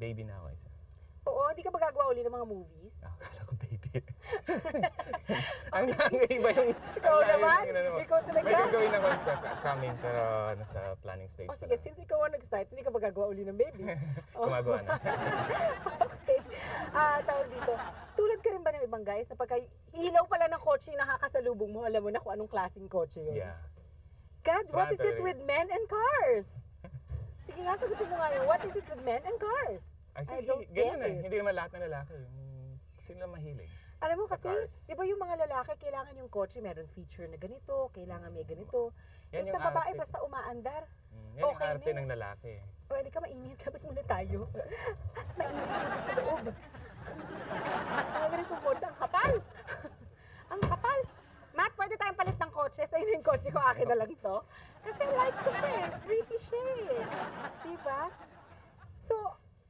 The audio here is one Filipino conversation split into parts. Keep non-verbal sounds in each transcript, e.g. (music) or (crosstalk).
baby na ako isa. Oo, di ka ba gagawa uli ng mga movies? Ah, Akala ko baby. (laughs) ang layo iba yung... (laughs) Ikaw ang naman? ng inano mo. Ikaw talaga? Pwede gawin ako sa coming pero nasa planning stage O pa sige, since ikaw ang nag-start, hindi ka ba gagawa uli ng baby? Oh. (laughs) Gumagawa na. okay. Ah, tawag dito. Tulad ka rin ba ng ibang guys na pagka ilaw pala ng kotse yung nakakasalubong mo, alam mo na kung anong klaseng kotse yun? yeah. God, what is it with men and cars? Sige nga, sagutin mo nga yun. What is it with men and cars? I Actually, don't ganyan get eh. it. Hindi naman lahat ng lalaki. Yung sila mahilig. Alam mo Sa kasi, cars. di ba yung mga lalaki, kailangan yung kotse, meron feature na ganito, kailangan may ganito. Yan eh, yung sa babae, arte. basta umaandar. Mm, yan Okay yung arte na. ng lalaki. Pwede ka mainit, (laughs) labas muna tayo. mainit sa loob. Ang ganitong kotse, ang kapal. ang kapal. Matt, pwede tayong palit ng kotse. Sa'yo na yung kotse ko, akin na lang to. Kasi like ko siya eh. Pretty siya eh. Diba? So,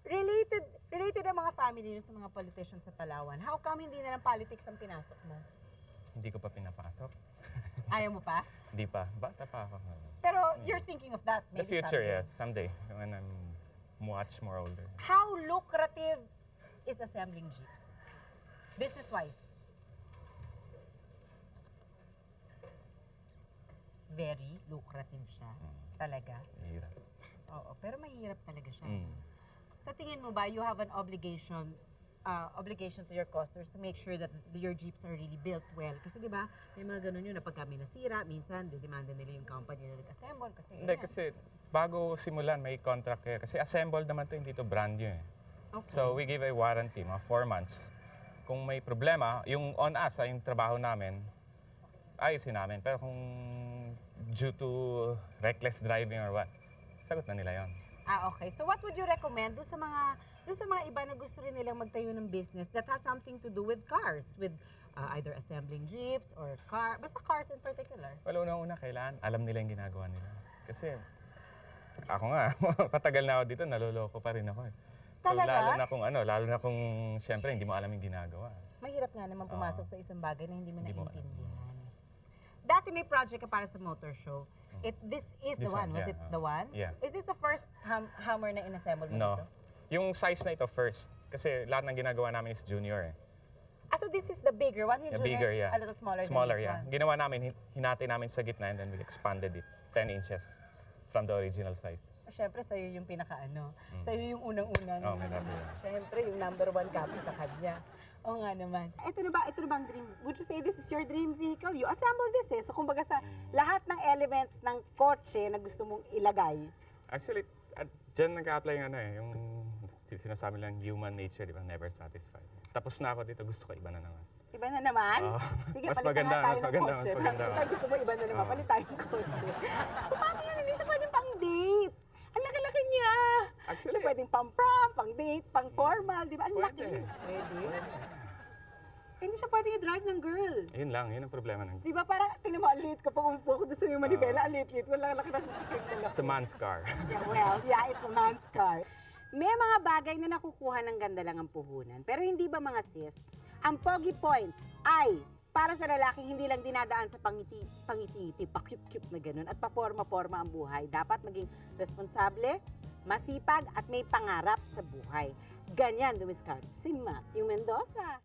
related related ang mga family niyo sa mga politicians sa Palawan. How come hindi na lang politics ang pinasok mo? Hindi ko pa pinapasok. (laughs) Ayaw mo pa? Hindi pa. Bata pa ako. Pero you're thinking of that The maybe future, someday. yes. Someday. When I'm much more older. How lucrative is assembling jeeps? Business-wise? Very lucrative siya. Mm, Talaga. Hirap. Oo, pero mahirap talaga siya. Mm. Sa tingin mo ba, you have an obligation uh, obligation to your customers to make sure that your jeeps are really built well. Kasi di ba, may mga ganun yun na pag kami nasira, minsan, didemanda nila yung company na nag-assemble. Kasi Hindi, ganyan. kasi bago simulan, may contract kayo. Kasi assembled naman to, hindi to brand new eh. Okay. So, we give a warranty, mga 4 months. Kung may problema, yung on us, ah, yung trabaho namin, ayusin namin. Pero kung due to reckless driving or what, sagot na nila yon. Ah, okay. So what would you recommend do sa mga do sa mga iba na gusto rin nilang magtayo ng business that has something to do with cars, with uh, either assembling jeeps or car, basta cars in particular. Well, una-una, kailangan alam nila yung ginagawa nila. Kasi, ako nga, (laughs) patagal na ako dito, naloloko pa rin ako eh. So, Talaga? lalo na kung ano, lalo na kung, syempre, hindi mo alam yung ginagawa. Mahirap nga naman pumasok sa isang bagay na hindi mo Hindi mo alam. naiintindihan. Dati may project ka para sa motor show. It this is the This one. one, Was yeah, it uh, the one? yeah. Is this the first hum- hammer na inassemble mo No. dito? Yung size na ito first, kasi lahat ng ginagawa namin is junior eh. Ah, so this is the bigger one. Yung Yeah, junior bigger, is yeah. a little smaller, Smaller, than this yeah. one. Ginawa namin, hin- hinati namin sa gitna and then we expanded it 10 inches from the original size. Siyempre, sa'yo yung pinaka-ano. Mm. Sa'yo yung unang-una. Oh, na- may love yun. Siyempre, yung number one copy sa kanya. Oo nga naman. Ito na ba, ito na bang dream? Would you say this is your dream vehicle? You assemble this eh. So, kumbaga sa lahat ng elements ng kotse na gusto mong ilagay. Actually, at dyan nag-apply yung ano eh, yung sinasabi lang human nature, di ba? Never satisfied. Tapos na ako dito, gusto ko iba na naman. Iba na naman? Oo. Sige, mas palitan maganda, nga tayo mas ng maganda, kotse. mas maganda. Pag gusto mo, iba na naman. Oo. Palit tayo ng kotse. so, paano yan? Hindi siya pwedeng pang date. Ang laki-laki niya. Actually, Siya pwedeng pang prom, pang date, pang formal. Di ba? Ang laki. Pwede. Pwede. Hindi siya pwedeng i-drive ng girl. yun lang, yun ang problema ng Di ba parang, tingnan mo, ang liit ko pag umupo ko doon sa yung manibela, Oo. ang liit-liit. Wala laki na sa sikip na It's a man's car. (laughs) Yeah, well, yeah, it's a man's car. May mga bagay na nakukuha ng ganda lang ang puhunan. Pero hindi ba mga sis, ang pogi points ay para sa lalaking hindi lang dinadaan sa pangiti, pangiti-ngiti, pa-cute-cute na ganun, at paporma-porma ang buhay. Dapat maging responsable, masipag, at may pangarap sa buhay. Ganyan, dumiskart si Matthew Mendoza.